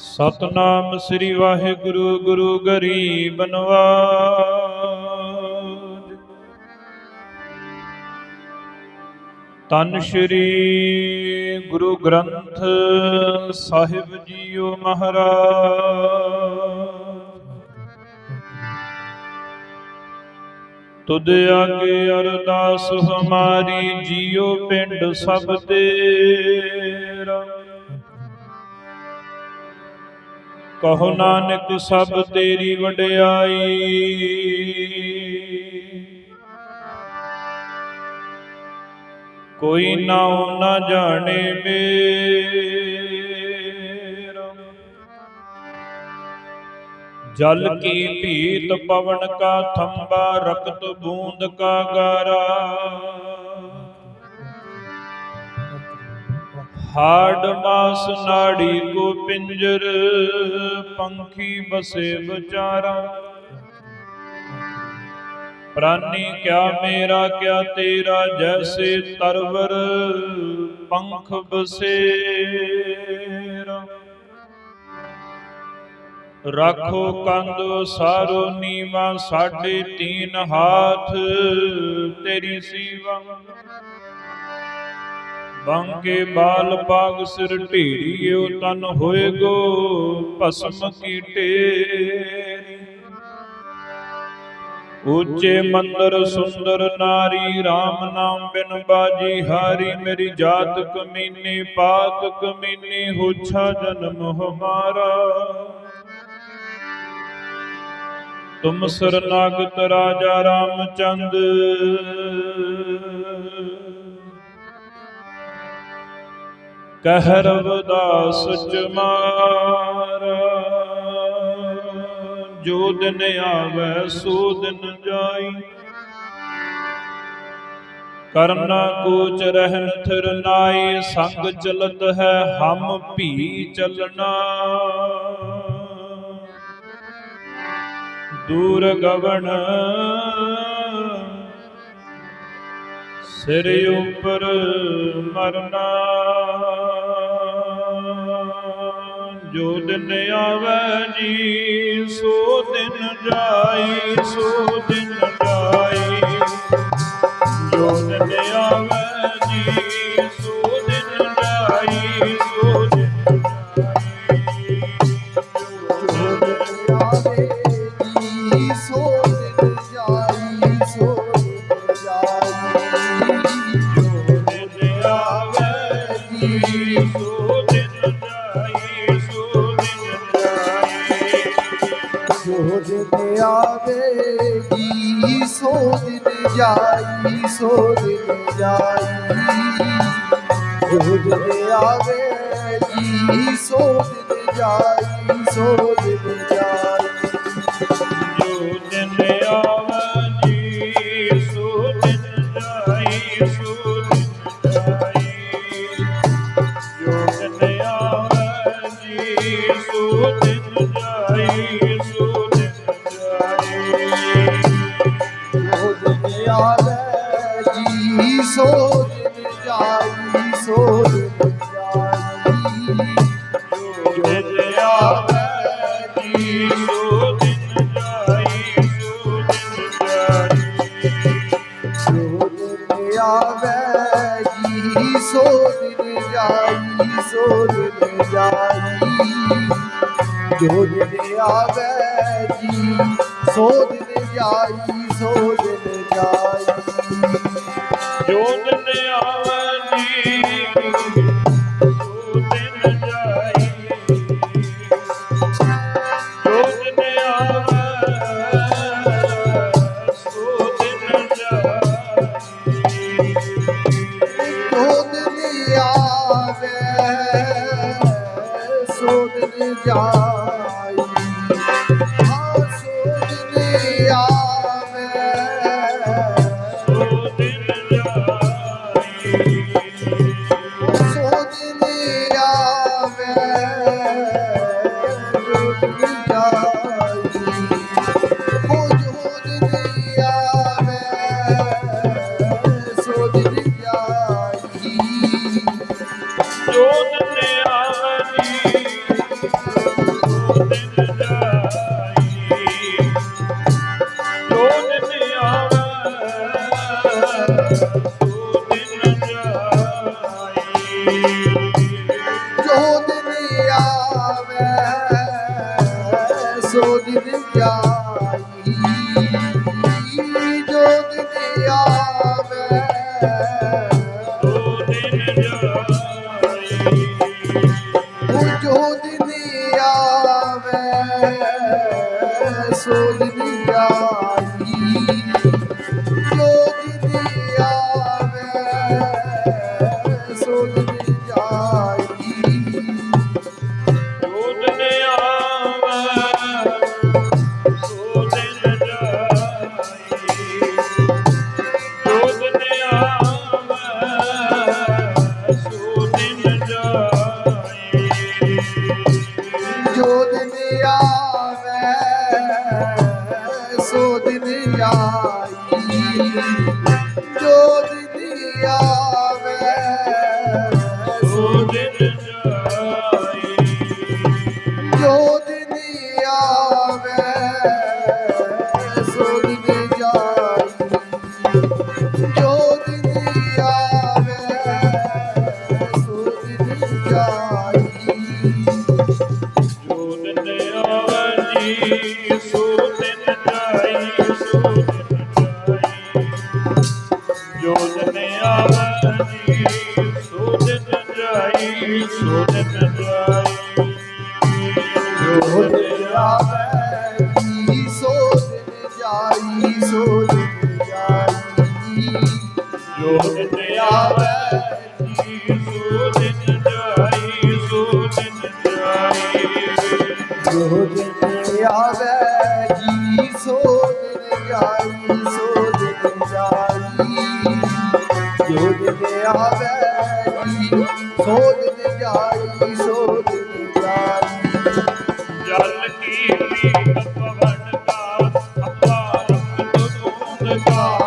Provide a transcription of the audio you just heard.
ਸਤਨਾਮ ਸ੍ਰੀ ਵਾਹਿਗੁਰੂ, ਗੁਰੂ ਗਰੀਬ ਨਵਾਜ। ਤਨ ਸ੍ਰੀ ਗੁਰੂ ਗ੍ਰੰਥ ਸਾਹਿਬ ਜੀਓ ਮਹਾਰਾਜ। ਤੁਧ ਆਗੇ ਅਰਦਾਸ ਹਮਾਰੀ ਜੀਓ ਪਿੰਡ ਸਭ ਤੇਰਾ। ਕਹੋ ਨਾਨਕ ਸਭ ਤੇਰੀ ਵਡਿਆਈ। ਕੋਈ ਨਾਉ ਨਾ ਜਾਣੇ ਮੇਰਾ। ਜਲ ਕੀ ਭੀਤ ਪਵਨ ਕਾ ਥੰਬਾ ਰਕਤ ਬੂੰਦ ਕਾ ਗਾਰਾ। ਹਾੜ ਮਾਸ ਨਾੜੀ ਕੋ ਪਿੰਜਰ, ਪੰਖੀ ਬਸੇ ਵਿਚਾਰਾ। ਪ੍ਰਾਨੀ ਕਿਆ ਮੇਰਾ, ਕਿਆ ਤੇਰਾ, ਜੈਸੇ ਤਰਵਰ ਪੰਖ ਬਸੇਰਾ। ਰੱਖੋ ਕੰਦ ਸਾਰੋ ਨੀਵਾ ਸਾਢੇ ਤੀਨ ਹਾਥ ਤੇਰੀ ਸੀਵਾ। ਬਾਂਕੇ ਬਾਲ ਬਾਗ ਸਿਰ ਢੀੜੀਓ ਤਨ ਹੋਏਗੋ ਭਸਮ ਕੀ ਢੇਰੀ। ਉੱਚੇ ਮੰਦਰ ਸੁੰਦਰ ਨਾਰੀ RAM ਨਾਮ ਬਿਨ ਬਾਜੀ ਹਾਰੀ, ਮੇਰੀ ਜਾਤ ਕਮੀਨੀ, ਪਾਤ ਕਮੀਨੀ, ਹੋਛਾ ਜਨਮ ਹਮਾਰਾ ਤੁਮ ਸਰਨਾਗਤ ਰਾਜਾ ਰਾਮਚੰਦ। ਕਹਿ ਰਵਦਾਸ ਚਮਾਰਾ ਜੋ ਦਿਨ ਆਵੇ, ਸੋ ਦਿਨ ਜਾਈ। ਕਰਨਾ ਕੋਚ ਰਹਿਨ ਥਿਰ ਨਾਈ। ਸੰਗ ਚਲਤ ਹੈ, ਹਮ ਭੀ ਚਲਣਾ ਦੂਰ ਗਵਣ, ਸਿਰ ਉਪਰ ਮਰਨਾ। ਜੋ ਦਿਨ ਆਵੇ ਜੀ, ਸੋ ਦਿਨ ਜਾਈ, ਸੋ ਦਿਨ ਜਾਈ। ਜੋ ਦਿਨ ਆਵੇ ਜੀ, ਸੋ ਦਿਨ ਜਾਈ, ਸੋ ਦਿਨ ਜਾਈ। ਜੋ ਦਿਨ ਆਵੇ ਜੀ, ਸੋ ਦਿਨ ਜਾਈ, ਸੋ ਜੋ ਆਵੇ ਸੋ ਦਿਨ ਜਾਈ ਸੋ ਦਿਨ ਜਾਈ। ਜੋ ਦਿਨ ਆਵੇ ਸੋ ਦਿਨ ਜਾਈ ਸੋ ਦਿਨ ਜਾਈ। ਸੋ ਦਿਨ ਜਾਈ। ਜੋ ਦਿਨ ਆਵੇ ਜੀ ਸੋ ਦਿਨ ਜਾਈ ਸੋ ਦਿਨ ਜਾਈ। ਜੋ ਦਿਨ 祖的的家 ਸੋ ਦਿਨ ਜਾਈ ਜੋ ਦਿਨ ਆਵੇ ਦਿਨ ਆਵੇ ਸੋ ਦਿਨ ਜਾਈ ਜੋ ਜੀ ਸੋ ਦਿਨ ਜਾਈ। ਜੋਤ ਤੇ ਆਵੇ ਜੀ ਸੋ ਦਿਨ ਜਾਈ ਸੋ ਦਿਨ ਜਾਈ ਜੋਤ ਤੇ ਆਵੇ ਜੀ ਸੋ ਦਿਨ ਜਾਈ ਸੋ ਦਿਨ ਜਾਈ ਜੋਤ ਤੇ ਆਵੇ ਜੀ ਸੋ ਦਿਨ ਜਾਈ ਸੋ ਦਿਨ ਜਾਈ ਜਲ ਕੀ ਵੀ ਅਪਵਨ ਦਾ ਅਪਾਰ ਤੁਧ ਦਾ।